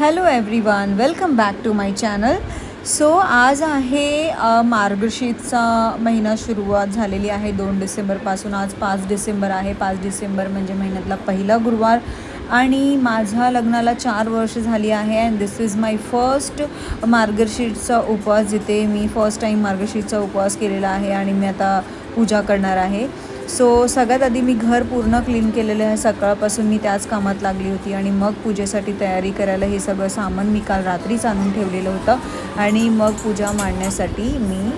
Hello everyone welcome back to my channel so आज आहे अ, मार्गशीर्षचा महिना सुरुवात झालेली आहे. दोन डिसेंबरपासून आज पाच डिसेंबर आहे. पाच डिसेंबर म्हणजे महिन्यातला पहिला गुरुवार. आणि माझ्या लग्नाला चार वर्ष झाली आहे. And this is my first मार्गशीर्षचा उपवास जिथे मी फर्स्ट टाईम मार्गशीर्षचा उपवास केलेला आहे. आणि मी आता पूजा करणार आहे. सो सगळ्यात आधी मी घर पूर्ण क्लीन केलेलं आहे. सकाळपासून मी त्याच कामात लागली होती आणि मग पूजेसाठी तयारी करायला हे सगळं सामान मी काल रात्रीच आणून ठेवलेलं होतं आणि मग पूजा मांडण्यासाठी मी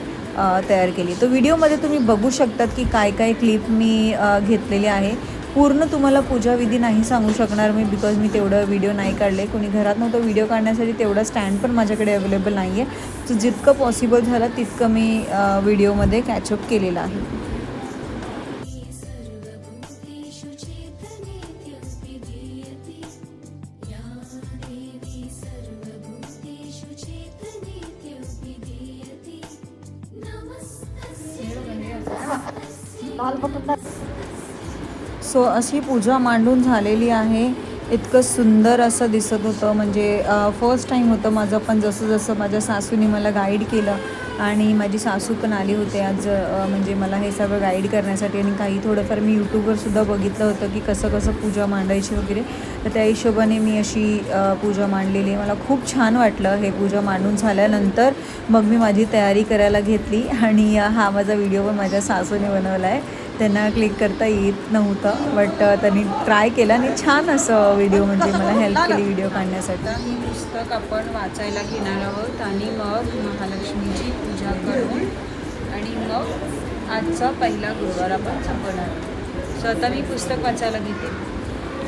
तयार केली. तर व्हिडिओमध्ये तुम्ही बघू शकतात की काय काय क्लिप मी घेतलेली आहे. पूर्ण तुम्हाला पूजाविधी नाही सांगू शकणार मी बिकॉज मी तेवढं व्हिडिओ नाही काढले. कोणी घरात नव्हतं व्हिडिओ काढण्यासाठी तेवढं स्टँड पण माझ्याकडे अवेलेबल नाही आहे सो जितकं पॉसिबल झालं तितकं मी व्हिडिओमध्ये कॅचअप केलेलं आहे. सो अशी पूजा मांडून झालेली आहे. इतकं सुंदर असं दिसत होतं. म्हणजे फर्स्ट टाईम होतं माझं पण जसं जसं माझ्या सासूने मला गाईड केलं आणि माझी सासू पण आली होते आज म्हणजे मला हे सगळं गाईड करण्यासाठी आणि काही थोडंफार मी यूट्यूबवरसुद्धा बघितलं होतं की कसं कसं पूजा मांडायची वगैरे. तर त्या हिशोबाने मी अशी पूजा मांडलेली. आहे मला खूप छान वाटलं हे पूजा मांडून झाल्यानंतर मग मी माझी तयारी करायला घेतली आणि हा माझा व्हिडिओ पण माझ्या सासूने बनवला आहे त्यांना क्लिक करता येत नव्हतं बट त्यांनी ट्राय केलं आणि छान असं व्हिडिओ म्हणजे मला हेल्प केली व्हिडिओ काढण्यासाठी. ही पुस्तक आपण वाचायला घेणार आहोत आणि मग महालक्ष्मीची पूजा करून आणि मग आजचा पहिला गुरुवार आपण संपणार सो आता मी पुस्तक वाचायला घेते.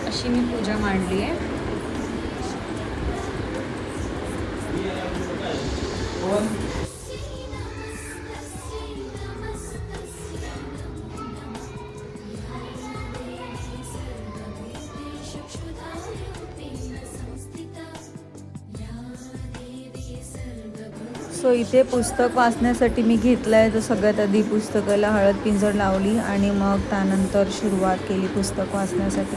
अशी मी पूजा मांडली आहे. सो इथे पुस्तक वाचण्यासाठी मी घेतलं आहे तर सगळ्यात आधी पुस्तकाला हळद पिंजर लावली आणि मग त्यानंतर सुरुवात केली पुस्तक वाचण्यासाठी.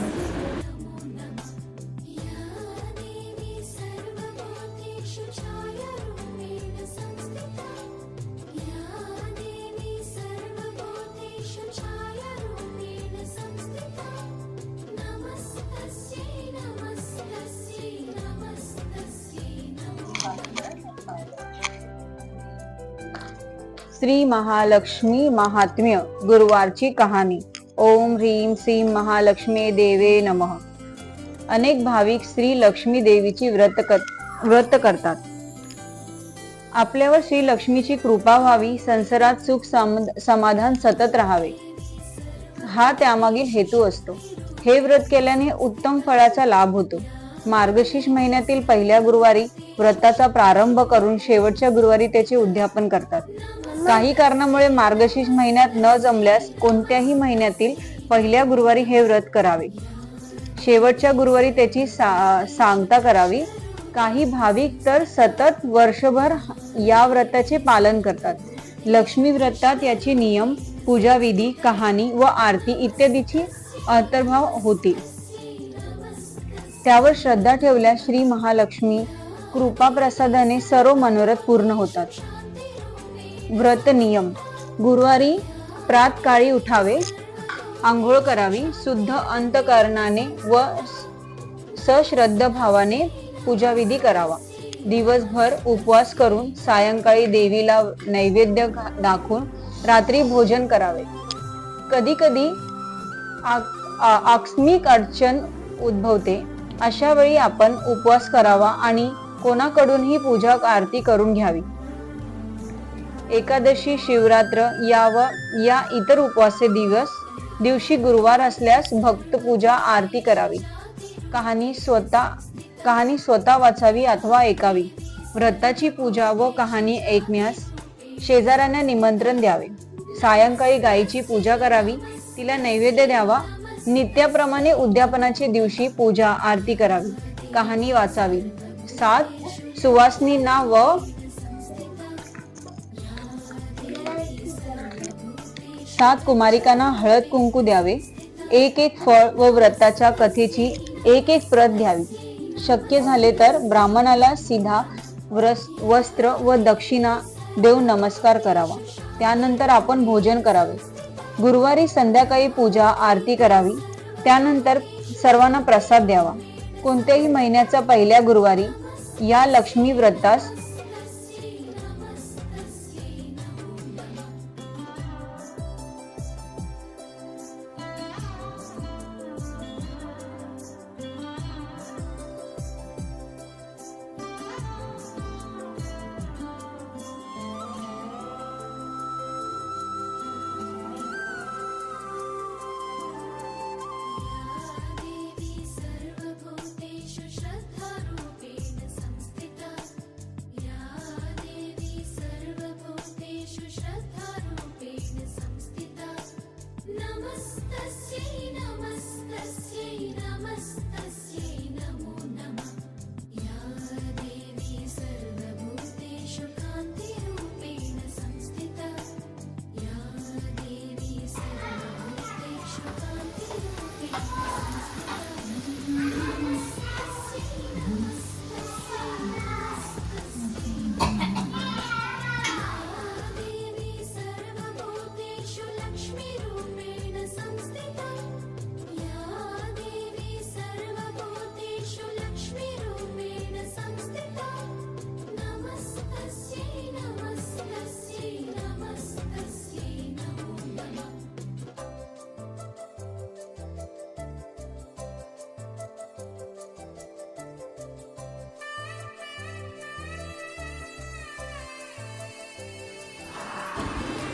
श्री महालक्ष्मी महात्म्य गुरुवारची कहाणी. ओम ह्रीम श्रीम महालक्ष्मी देवे नमः. अनेक भाविक श्री लक्ष्मी देवीची व्रत कर व्रत करतात. आपल्यावर श्री लक्ष्मीची कृपा व्हावी संसारात सुख सम- समाधान सतत राहावे. हा त्यामागील हेतू असतो. हे व्रत केल्याने उत्तम फळाचा लाभ होतो. मार्गशीर्ष महिन्यातील पहिल्या गुरुवारी व्रताचा प्रारंभ करून शेवटच्या गुरुवारी त्याचे उद्यापन करतात. काही कारणामुळे मार्गशीर्ष महिन्यात न जमल्यास कोणत्याही महिन्यातील पहिल्या गुरुवारी हे व्रत करावे. शेवटच्या गुरुवारी त्याची सा- सांगता करावी. काही भाविक तर सतत वर्षभर या व्रताचे पालन करतात. लक्ष्मी व्रतात याची नियम पूजाविधी कहाणी व आरती इत्यादीची अंतर्भाव होती त्यावर श्रद्धा ठेवल्यास श्री महालक्ष्मी कृपा प्रसादाने सर्व मनोरथ पूर्ण होतात. व्रत नियम. गुरुवारी प्रातकाळी उठावे आंघोळ करावी शुद्ध अंतकरणाने व सश्रद्ध भावाने पूजाविधी करावा. दिवसभर उपवास करून सायंकाळी देवीला नैवेद्य दाखवून रात्री भोजन करावे. कधी कधी आकस्मिक अडचण उद्भवते अशा वेळी आपण उपवास करावा आणि कोणाकडूनही पूजा आरती करून घ्यावी. एकादशी शिवरात्र या व या इतर उपवासे दिवस दिवशी गुरुवार असल्यास भक्त पूजा आरती करावी. कहाणी स्वतः कहाणी स्वतः वाचावी अथवा ऐकावी. व्रताची पूजा व कहाणी ऐकण्यास शेजाऱ्यांना निमंत्रण द्यावे. सायंकाळी गायीची पूजा करावी. तिला नैवेद्य द्यावा. नित्याप्रमाणे उद्यापनाच्या दिवशी पूजा आरती करावी. कहाणी वाचावी. सात सुवासनींना व सात कुमारिकांना हळद कुंकू द्यावे. एक एक फळ व व्रताच्या कथेची एक एक प्रत घ्यावी. शक्य झाले तर ब्राह्मणाला सीधा व्रस वस्त्र व दक्षिणा देऊन नमस्कार करावा. त्यानंतर आपण भोजन करावे. गुरुवारी संध्याकाळी पूजा आरती करावी. त्यानंतर सर्वांना प्रसाद द्यावा. कोणत्याही महिन्याचा पहिल्या गुरुवारी या लक्ष्मी व्रतास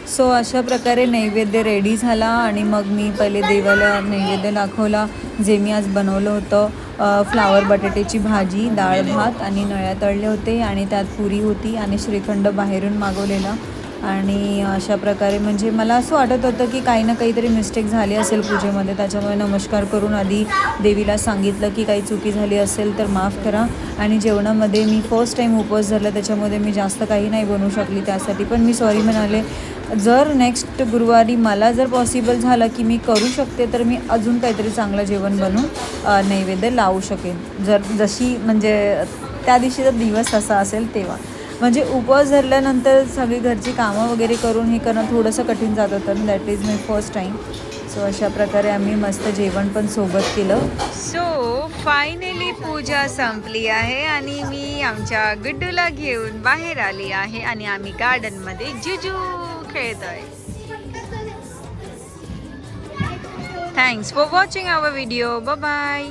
सो अशा प्रकारे नैवेद्य रेडी झाला आणि मग मी पहिले देवाला नैवेद्य दाखवला जे मी आज बनवलं होतं. फ्लावर बटाट्याची भाजी डाळ भात आणि नळ्या तळले होते आणि त्यात पुरी होती आणि श्रीखंड बाहेरून मागवलेला. आणि अशा प्रकारे म्हणजे मला असं वाटत होतं की काही ना काहीतरी मिस्टेक झाली असेल पूजेमध्ये. त्याच्यामुळे नमस्कार करून आधी देवीला सांगितलं की काही चुकी झाली असेल तर माफ करा. आणि जेवणामध्ये मी फर्स्ट टाईम उपवास झाला त्याच्यामध्ये मी जास्त काही नाही बनवू शकली त्यासाठी. पण मी सॉरी म्हणाले जर नेक्स्ट गुरुवारी मला जर पॉसिबल झालं की मी करू शकते तर मी अजून काहीतरी चांगलं जेवण बनवून नैवेद्य लावू शकेन. जर जशी म्हणजे त्या दिवशीचा दिवस असा असेल तेव्हा. म्हणजे उपवास धरल्यानंतर सगळी घरची कामं वगैरे करून हे करणं थोडंसं कठीण जात होतं that is my first time so अशा प्रकारे आम्ही मस्त जेवण पण सोबत केलं. सो फायनली पूजा संपली आहे आणि मी आमच्या गुड्डूला घेऊन बाहेर आली आहे आणि आम्ही गार्डनमध्ये जुजू खेळतोय. Thanks for watching our video bye